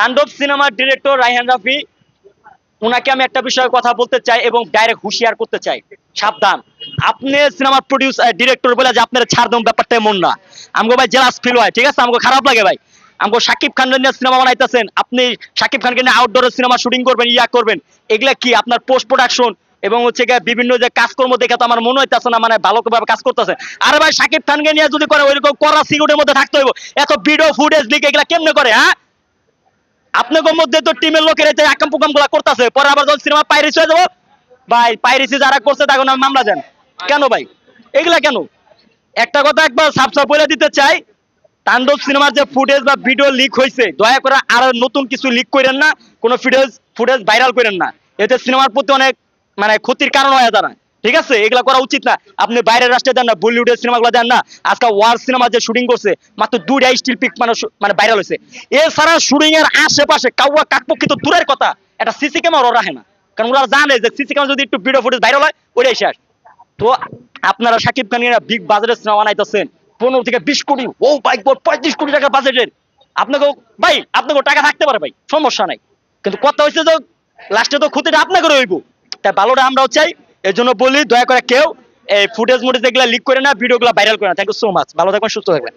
তাণ্ডব সিনেমার ডিরেক্টর রাইহান রাফি ওনাকে আমি একটা বিষয়ে কথা বলতে চাই এবং ডাইরেক্ট হুঁশিয়ার করতে চাই। সাবধান। আপনি সিনেমার প্রডিউস ডিরেক্টর বলে যে আপনার ছাড় দেন ব্যাপারটা এমন না। আমাকে ভাই জেলাস ফিল হয়, ঠিক আছে? আমাকে খারাপ লাগে ভাই। আমাকে শাকিব খান নিয়ে সিনেমা বানাইতেছেন। আপনি শাকিব খানকে নিয়ে আউটডোরে সিনেমা শুটিং করবেন, ইয়া করবেন। এগুলা কি আপনার পোস্ট প্রোডাকশন এবং হচ্ছে গিয়ে বিভিন্ন যে কাজকর্ম দেখে তো আমার মনে হইতেছে না মানে ভালোভাবে কাজ করতেছে। আরে ভাই শাকিব খানকে নিয়ে যদি করে ওইরকম করা সিকিউরিটির মধ্যে থাকতে হইব। এত ভিডিও ফুটেজ লিক এগুলা কেমনে করে হ্যাঁ? আপনাদের মধ্যে তো টিমের লোকের এই যে আকাম পুকামগুলা করতেছে, পরে আবার যখন সিনেমা পাইরেসি হয়ে যাব, ভাই, পাইরেসি যারা করছে তখন আমি মামলা দেন কেন ভাই? এগুলা কেন? একটা কথা একবার সাফ সাফ বলে দিতে চাই, তাণ্ডব সিনেমার যে ফুটেজ বা ভিডিও লিক হয়েছে দয়া করে আর নতুন কিছু লিক করেন না, কোনো ফুটেজ ফুটেজ ভাইরাল করেন না। এতে সিনেমার প্রতি অনেক মানে ক্ষতির কারণ হয়ে দাঁড়ায় ঠিক আছে? এগুলা করা উচিত না। আপনি বাইরের রাষ্ট্রে দেন না, বলিউডের সিনেমাগুলো দেন না। আজকে ওয়ার সিনেমা যে শুটিং করছে, মাত্র দুইটা স্টিল পিক মানে মানে ভাইরাল হয়েছে। এছাড়া শুটিং এর আশেপাশে কাউয়া কাকপক্ষি তো দূরের কথা। একটা সিসি ক্যামেরা ওরা রাখে না। কারণ ওরা জানে যে সিসি ক্যামেরা যদি একটু ভিডিও ফুটেজ ভাইরাল হয় ওটাই শেষ। তো আপনারা সাকিব খান বিগ বাজারের সিনেমা বানাইতেছেন। পনেরো থেকে বিশ কোটি, ও বাইক বোর্ড পঁয়ত্রিশ কোটি টাকা বাজেটের আপনাকে, ভাই, আপনাকে টাকা থাকতে পারে, ভাই, সমস্যা নাই। কিন্তু কথা হয়েছে যে লাস্টে তো ক্ষতিটা আপনাকে রইব। তাই ভালোটা আমরাও চাই। এর জন্য বলি দয়া করে কেউ এই ফুটেজ মুটেজ এগুলো লিক করে না ভিডিওগুলো ভাইরাল করে না। থ্যাংক ইউ সো মাচ ভালো থাকবেন, সুস্থ থাকবেন।